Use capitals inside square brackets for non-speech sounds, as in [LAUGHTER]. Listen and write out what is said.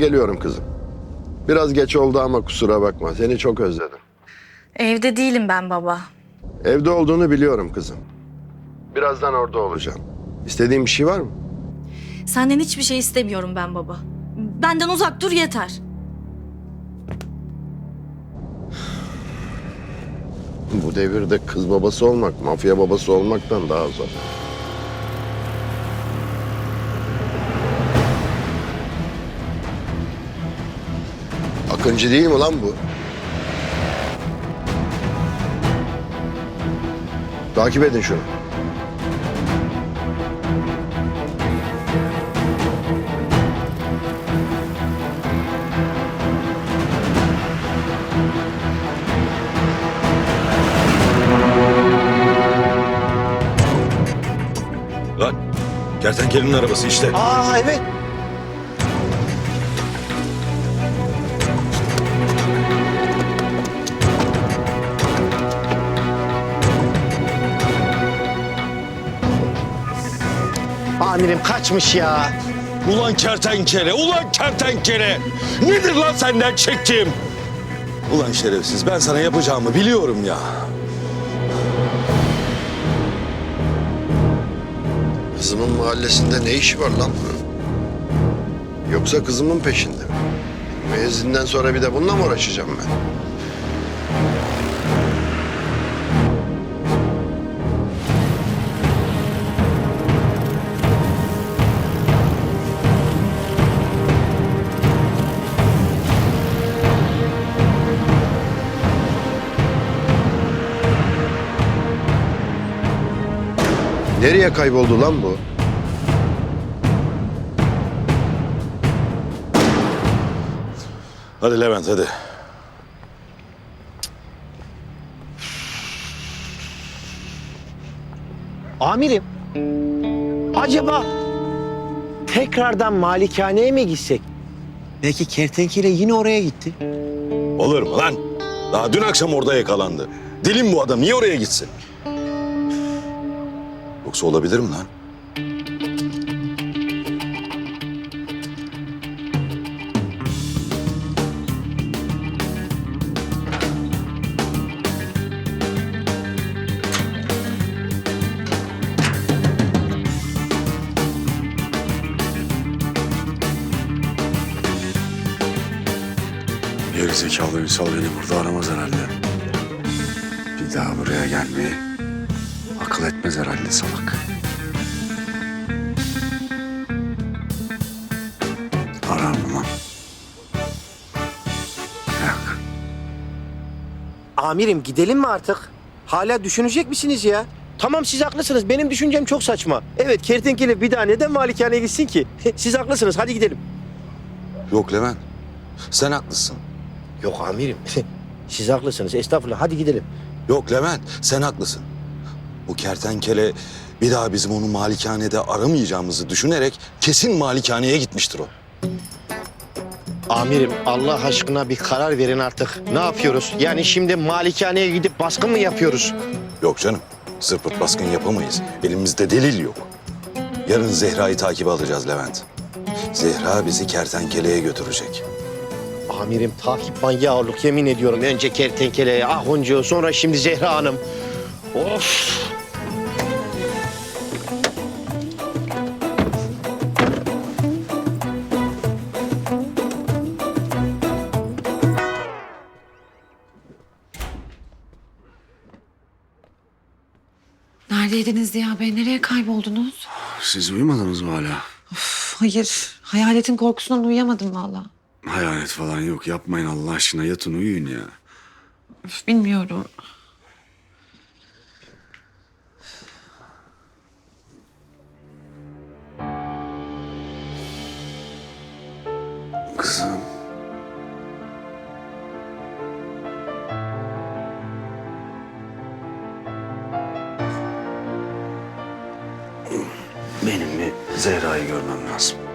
Geliyorum kızım. Biraz geç oldu ama kusura bakma. Seni çok özledim. Evde değilim ben baba. Evde olduğunu biliyorum kızım. Birazdan orada olacağım. İstediğin bir şey var mı? Senden hiçbir şey istemiyorum ben baba. Benden uzak dur yeter. Bu devirde kız babası olmak, mafya babası olmaktan daha zor. Akıncı değil mi lan bu? Takip edin şunu. Lan kertenkelenin arabası işte. Aa evet. Amirim kaçmış ya. Ulan kertenkele, ulan kertenkele. Nedir lan senden çektiğim? Ulan şerefsiz ben sana yapacağımı biliyorum ya. Kızımın mahallesinde ne işi var lan bunun? Yoksa kızımın peşinde mi? Müezzinden sonra bir de bununla mı uğraşacağım ben? Nereye kayboldu lan bu? Hadi Levent hadi. Amirim. Acaba tekrardan malikaneye mi gitsek? Belki kertenkele yine oraya gitti. Olur mu lan? Daha dün akşam orada yakalandı. Dilim bu adam niye oraya gitsin? Yoksa olabilir mi lan? Gerizekalı Ünsal beni burada aramaz herhalde. Bir daha buraya gelmeyi akıl etmez herhalde salak. Arar mı lan? Yok. Amirim gidelim mi artık? Hala düşünecek misiniz ya? Tamam siz haklısınız. Benim düşüncem çok saçma. Evet kertenkele bir daha neden malikaneye gitsin ki? [LAUGHS] siz haklısınız. Hadi gidelim. Yok Levent. Sen haklısın. Yok amirim. [LAUGHS] siz haklısınız. Estağfurullah. Hadi gidelim. Yok Levent sen haklısın. Bu kertenkele bir daha bizim onu malikanede aramayacağımızı düşünerek kesin malikaneye gitmiştir o. Amirim Allah aşkına bir karar verin artık. Ne yapıyoruz? Yani şimdi malikaneye gidip baskın mı yapıyoruz? Yok canım. Zırpıt baskın yapamayız. Elimizde delil yok. Yarın Zehra'yı takibe alacağız Levent. Zehra bizi kertenkeleye götürecek. Amirim takip manyağılık yemin ediyorum. Önce kertenkeleye, ahuncu, sonra şimdi Zehra Hanım. Of! Neredeydiniz Ziya Bey? Nereye kayboldunuz? Siz uyumadınız mı hala? Üf, hayır. Hayaletin korkusundan uyuyamadım valla. Hayalet falan yok. Yapmayın Allah aşkına. Yatın uyuyun ya. Üf, bilmiyorum. Kızım. Benim bir Zehra'yı görmem lazım.